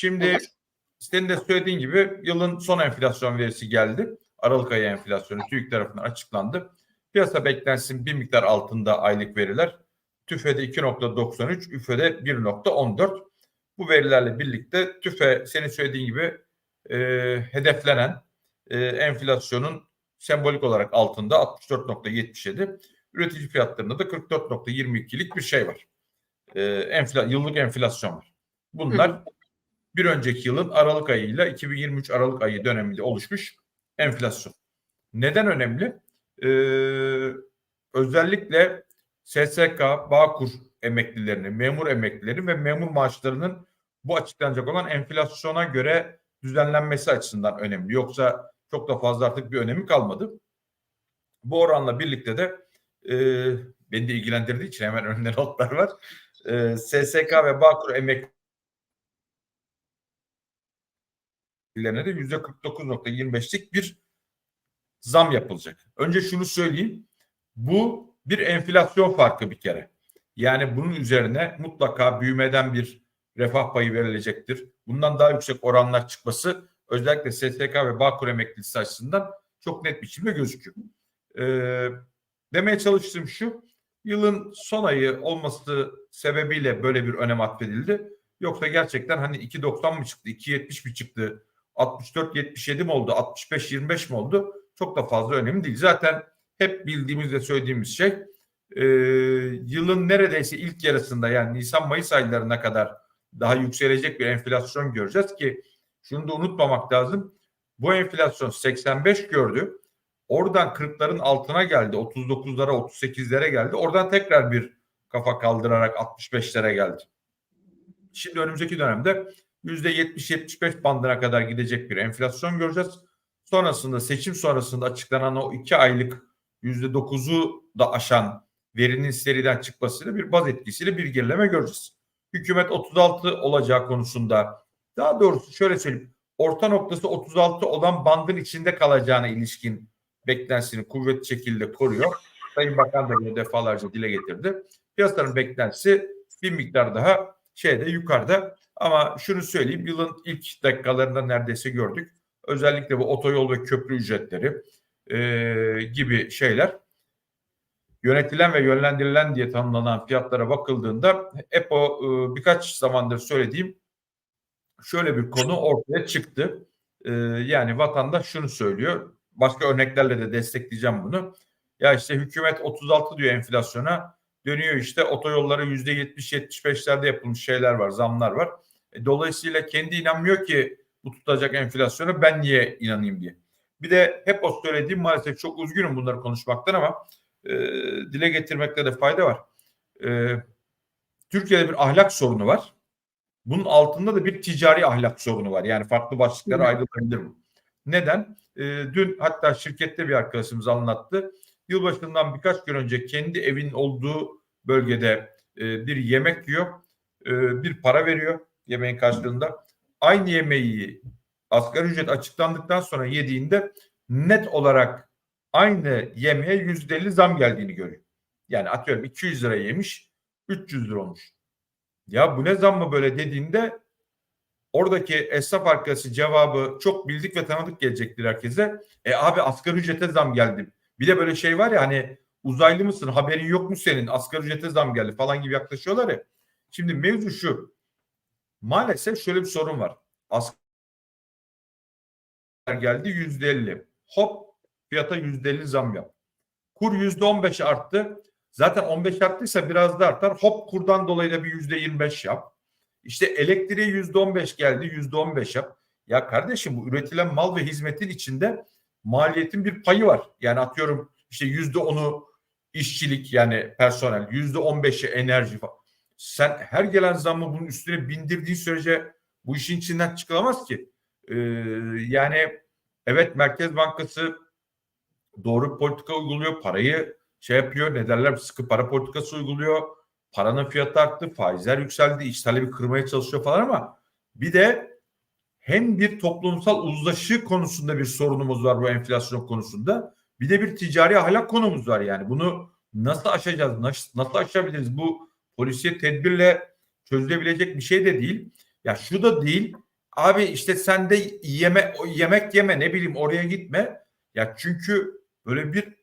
Şimdi Olur. senin de söylediğin gibi yılın son enflasyon verisi geldi. Aralık ayı enflasyonu TÜİK tarafından açıklandı. Piyasa beklentisinin bir miktar altında aylık veriler. TÜFE'de 2.93, üfe'de 1.14. Bu verilerle birlikte TÜFE senin söylediğin gibi e, hedeflenen e, enflasyonun sembolik olarak altında 64.77. Üretici fiyatlarında da 44.22'lik bir şey var. E, enfla, yıllık enflasyon var. Bunlar bir önceki yılın Aralık ayıyla 2023 Aralık ayı döneminde oluşmuş enflasyon. Neden önemli? Ee, özellikle SSK, Bağkur emeklilerini, memur emeklileri ve memur maaşlarının bu açıklanacak olan enflasyona göre düzenlenmesi açısından önemli. Yoksa çok da fazla artık bir önemi kalmadı. Bu oranla birlikte de e, beni de ilgilendirdiği için hemen önünde notlar var. E, SSK ve Bağkur emeklilerine de %49.25'lik bir zam yapılacak. Önce şunu söyleyeyim. Bu bir enflasyon farkı bir kere. Yani bunun üzerine mutlaka büyümeden bir refah payı verilecektir. Bundan daha yüksek oranlar çıkması özellikle STK ve Bağkur emeklisi açısından çok net biçimde gözüküyor. Ee, demeye çalıştığım şu, yılın son ayı olması sebebiyle böyle bir önem atfedildi. Yoksa gerçekten hani 2.90 mı çıktı, 2.70 mi çıktı, 64-77 mi oldu, 65-25 mi oldu çok da fazla önemli değil. Zaten hep bildiğimiz ve söylediğimiz şey e, yılın neredeyse ilk yarısında yani Nisan-Mayıs aylarına kadar daha yükselecek bir enflasyon göreceğiz ki şunu da unutmamak lazım. Bu enflasyon 85 gördü. Oradan 40'ların altına geldi. 39'lara 38'lere geldi. Oradan tekrar bir kafa kaldırarak 65'lere geldi. Şimdi önümüzdeki dönemde %70-75 bandına kadar gidecek bir enflasyon göreceğiz. Sonrasında seçim sonrasında açıklanan o iki aylık %9'u da aşan verinin seriden çıkmasıyla bir baz etkisiyle bir gerileme göreceğiz. Hükümet 36 olacağı konusunda daha doğrusu şöyle söyleyeyim orta noktası 36 olan bandın içinde kalacağına ilişkin beklentisini kuvvetli şekilde koruyor. Sayın Bakan da bunu defalarca dile getirdi. Piyasanın beklentisi bir miktar daha şeyde yukarıda ama şunu söyleyeyim yılın ilk dakikalarında neredeyse gördük. Özellikle bu otoyol ve köprü ücretleri e, gibi şeyler yönetilen ve yönlendirilen diye tanımlanan fiyatlara bakıldığında hep o e, birkaç zamandır söylediğim şöyle bir konu ortaya çıktı. E, yani vatandaş şunu söylüyor. Başka örneklerle de destekleyeceğim bunu. Ya işte hükümet 36 diyor enflasyona. Dönüyor işte otoyollara %70-75'lerde yapılmış şeyler var, zamlar var. E, dolayısıyla kendi inanmıyor ki bu tutacak enflasyona ben niye inanayım diye. Bir de hep o söylediğim maalesef çok üzgünüm bunları konuşmaktan ama e, dile getirmekte de fayda var. E, Türkiye'de bir ahlak sorunu var. Bunun altında da bir ticari ahlak sorunu var. Yani farklı başlıklara ayrılabilir bu. Neden? E, dün hatta şirkette bir arkadaşımız anlattı. Yılbaşından birkaç gün önce kendi evinin olduğu bölgede e, bir yemek yiyor. E, bir para veriyor yemeğin karşılığında. Aynı yemeği asgari ücret açıklandıktan sonra yediğinde net olarak aynı yemeğe yüzde elli zam geldiğini görüyor. Yani atıyorum 200 lira yemiş 300 lira olmuş. Ya bu ne zam mı böyle dediğinde oradaki esnaf arkası cevabı çok bildik ve tanıdık gelecektir herkese. E abi asgari ücrete zam geldi. Bir de böyle şey var ya hani uzaylı mısın haberin yok mu senin asgari ücrete zam geldi falan gibi yaklaşıyorlar ya. Şimdi mevzu şu maalesef şöyle bir sorun var. Asgari geldi yüzde elli. Hop fiyata yüzde elli zam yap. Kur yüzde on beş arttı. Zaten 15 arttıysa biraz da artar. Hop kurdan dolayı da bir yüzde 25 yap. İşte elektriğe yüzde 15 geldi yüzde 15 yap. Ya kardeşim bu üretilen mal ve hizmetin içinde maliyetin bir payı var. Yani atıyorum işte yüzde onu işçilik yani personel yüzde 15'i enerji falan. Sen her gelen zammı bunun üstüne bindirdiğin sürece bu işin içinden çıkılamaz ki. Ee, yani evet Merkez Bankası doğru politika uyguluyor. Parayı şey yapıyor ne derler sıkı para politikası uyguluyor. Paranın fiyatı arttı, faizler yükseldi, iç talebi kırmaya çalışıyor falan ama bir de hem bir toplumsal uzlaşı konusunda bir sorunumuz var bu enflasyon konusunda. Bir de bir ticari ahlak konumuz var yani. Bunu nasıl aşacağız? Nasıl, nasıl aşabiliriz? Bu polisiye tedbirle çözülebilecek bir şey de değil. Ya şu da değil. abi işte sen de yeme yemek yeme ne bileyim oraya gitme. Ya çünkü böyle bir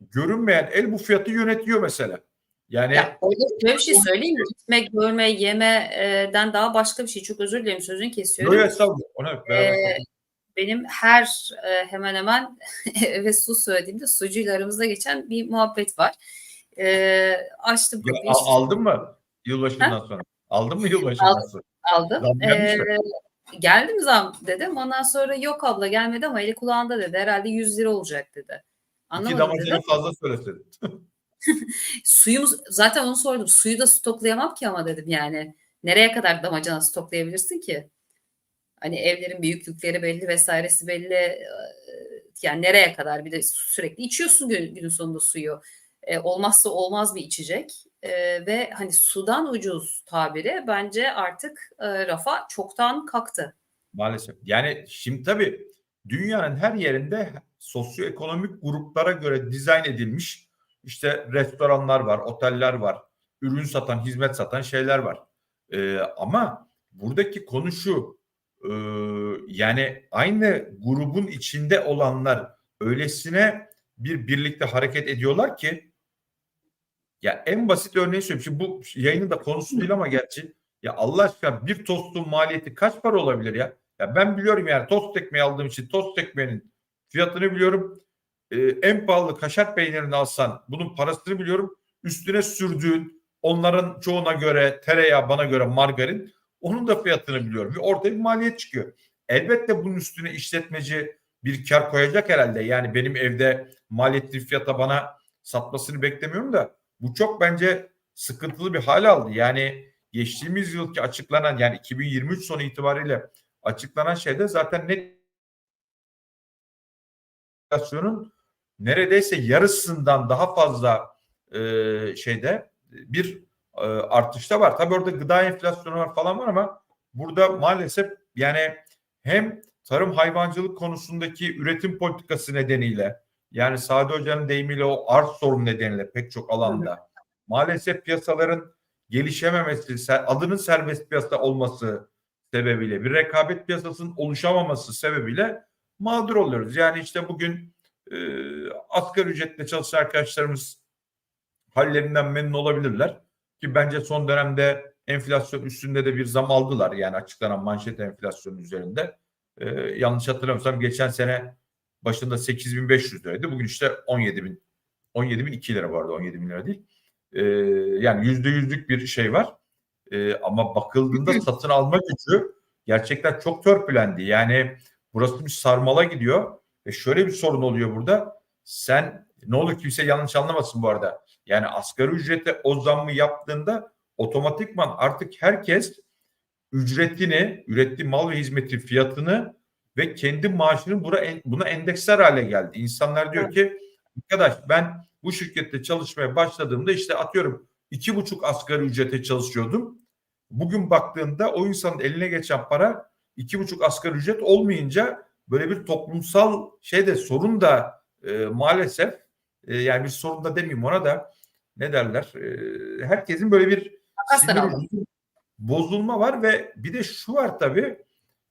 görünmeyen el bu fiyatı yönetiyor mesela. Yani Ya şöyle bir şey söyleyeyim mi? Gitme, görme, yemeden daha başka bir şey. Çok özür dilerim sözünü kesiyorum. Yok estağfurullah. Ona beraber Ee, benim her e, hemen hemen eve su söylediğimde sucuyla aramızda geçen bir muhabbet var. Ee, açtım kapıyı. al- aldın mı yılbaşından sonra? Aldın mı yılbaşından Aldım. sonra? aldım. Zam? Ee, geldi mi zam dedim. Ondan sonra yok abla gelmedi ama eli kulağında dedi. Herhalde 100 lira olacak dedi. İki Anlamadım damacana dedim. fazla söyleseydin. Suyumuz zaten onu sordum. Suyu da stoklayamam ki ama dedim yani. Nereye kadar damacana stoklayabilirsin ki? Hani evlerin büyüklükleri belli vesairesi belli. Yani nereye kadar bir de sürekli içiyorsun gün, günün sonunda suyu. Ee, olmazsa olmaz bir içecek. Ee, ve hani sudan ucuz tabiri bence artık e, rafa çoktan kalktı. Maalesef. Yani şimdi tabii dünyanın her yerinde sosyoekonomik gruplara göre dizayn edilmiş işte restoranlar var, oteller var, ürün satan, hizmet satan şeyler var. Ee, ama buradaki konu şu e, yani aynı grubun içinde olanlar öylesine bir birlikte hareket ediyorlar ki ya en basit örneği söyleyeyim. Şimdi bu yayının da konusu değil ama gerçi ya Allah aşkına bir tostun maliyeti kaç para olabilir ya? Ya ben biliyorum yani tost ekmeği aldığım için tost ekmeğinin fiyatını biliyorum. Ee, en pahalı kaşar peynirini alsan bunun parasını biliyorum. Üstüne sürdüğün onların çoğuna göre tereyağı bana göre margarin onun da fiyatını biliyorum. Ve ortaya bir maliyet çıkıyor. Elbette bunun üstüne işletmeci bir kar koyacak herhalde. Yani benim evde maliyetli fiyata bana satmasını beklemiyorum da bu çok bence sıkıntılı bir hal aldı. Yani geçtiğimiz yılki açıklanan yani 2023 sonu itibariyle açıklanan şeyde zaten net enflasyonun neredeyse yarısından daha fazla e, şeyde bir e, artışta var. Tabii orada gıda enflasyonu var falan var ama burada maalesef yani hem tarım hayvancılık konusundaki üretim politikası nedeniyle yani Sadi Hoca'nın deyimiyle o arz sorunu nedeniyle pek çok alanda maalesef piyasaların gelişememesi, adının serbest piyasa olması sebebiyle bir rekabet piyasasının oluşamaması sebebiyle mağdur oluyoruz. Yani işte bugün e, asgari ücretle çalışan arkadaşlarımız hallerinden memnun olabilirler. Ki bence son dönemde enflasyon üstünde de bir zam aldılar. Yani açıklanan manşet enflasyonun üzerinde. E, yanlış hatırlamıyorsam geçen sene başında 8500 liraydı. Bugün işte 17 bin 17 bin 2 lira vardı 17 bin lira değil. E, yani yüzde yüzlük bir şey var. E, ama bakıldığında satın alma gücü gerçekten çok törpülendi. Yani burası bir sarmala gidiyor. Ve şöyle bir sorun oluyor burada. Sen ne olur kimse yanlış anlamasın bu arada. Yani asgari ücrete o zammı yaptığında otomatikman artık herkes ücretini, ürettiği mal ve hizmetin fiyatını ve kendi maaşını buna, buna endeksler hale geldi. İnsanlar diyor ki arkadaş ben bu şirkette çalışmaya başladığımda işte atıyorum iki buçuk asgari ücrete çalışıyordum. Bugün baktığında o insanın eline geçen para iki buçuk asgari ücret olmayınca böyle bir toplumsal şeyde sorun da e, maalesef e, yani bir sorun da demeyeyim ona da ne derler e, herkesin böyle bir sinir, bozulma var ve bir de şu var tabii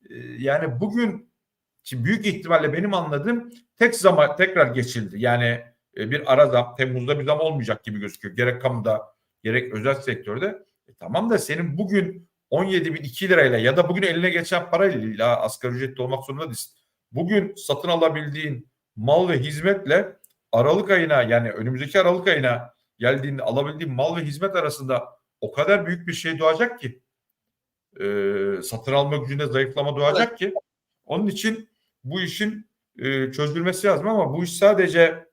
e, yani bugün şimdi büyük ihtimalle benim anladığım tek zaman tekrar geçildi. Yani e, bir ara zam Temmuz'da bir zam olmayacak gibi gözüküyor. Gerek kamuda gerek özel sektörde. E, tamam da senin bugün 17 bin 2 lirayla ya da bugün eline geçen parayla asgari ücretli olmak zorunda değilsin. Bugün satın alabildiğin mal ve hizmetle Aralık ayına yani önümüzdeki Aralık ayına geldiğinde alabildiğin mal ve hizmet arasında o kadar büyük bir şey doğacak ki e, satın alma gücünde zayıflama doğacak ki onun için bu işin e, çözülmesi lazım ama bu iş sadece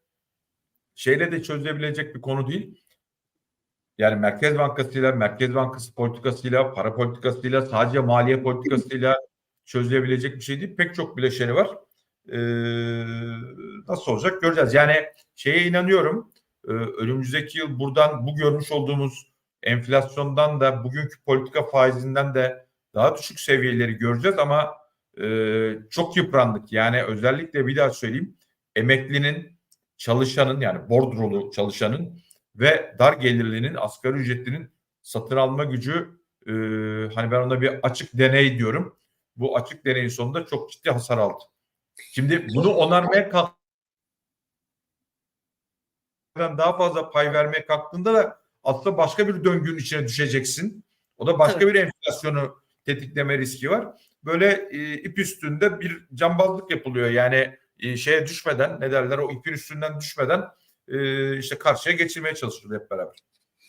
şeyle de çözülebilecek bir konu değil. Yani Merkez Bankası'yla, Merkez Bankası politikasıyla, para politikasıyla, sadece maliye politikasıyla çözülebilecek bir şey değil. Pek çok bileşeni var. Ee, nasıl olacak göreceğiz. Yani şeye inanıyorum. E, önümüzdeki yıl buradan bu görmüş olduğumuz enflasyondan da bugünkü politika faizinden de daha düşük seviyeleri göreceğiz ama e, çok yıprandık. Yani özellikle bir daha söyleyeyim. Emeklinin, çalışanın yani bordrolu çalışanın ve dar gelirlinin, asgari ücretlinin satın alma gücü e, hani ben ona bir açık deney diyorum. bu açık deneyin sonunda çok ciddi hasar aldı. Şimdi bunu onarmaya kalk daha fazla pay vermeye kalktığında da aslında başka bir döngünün içine düşeceksin. O da başka Tabii. bir enflasyonu tetikleme riski var. Böyle e, ip üstünde bir cambazlık yapılıyor. Yani e, şeye düşmeden ne derler o ipin üstünden düşmeden e, işte karşıya geçirmeye çalışılıyor hep beraber.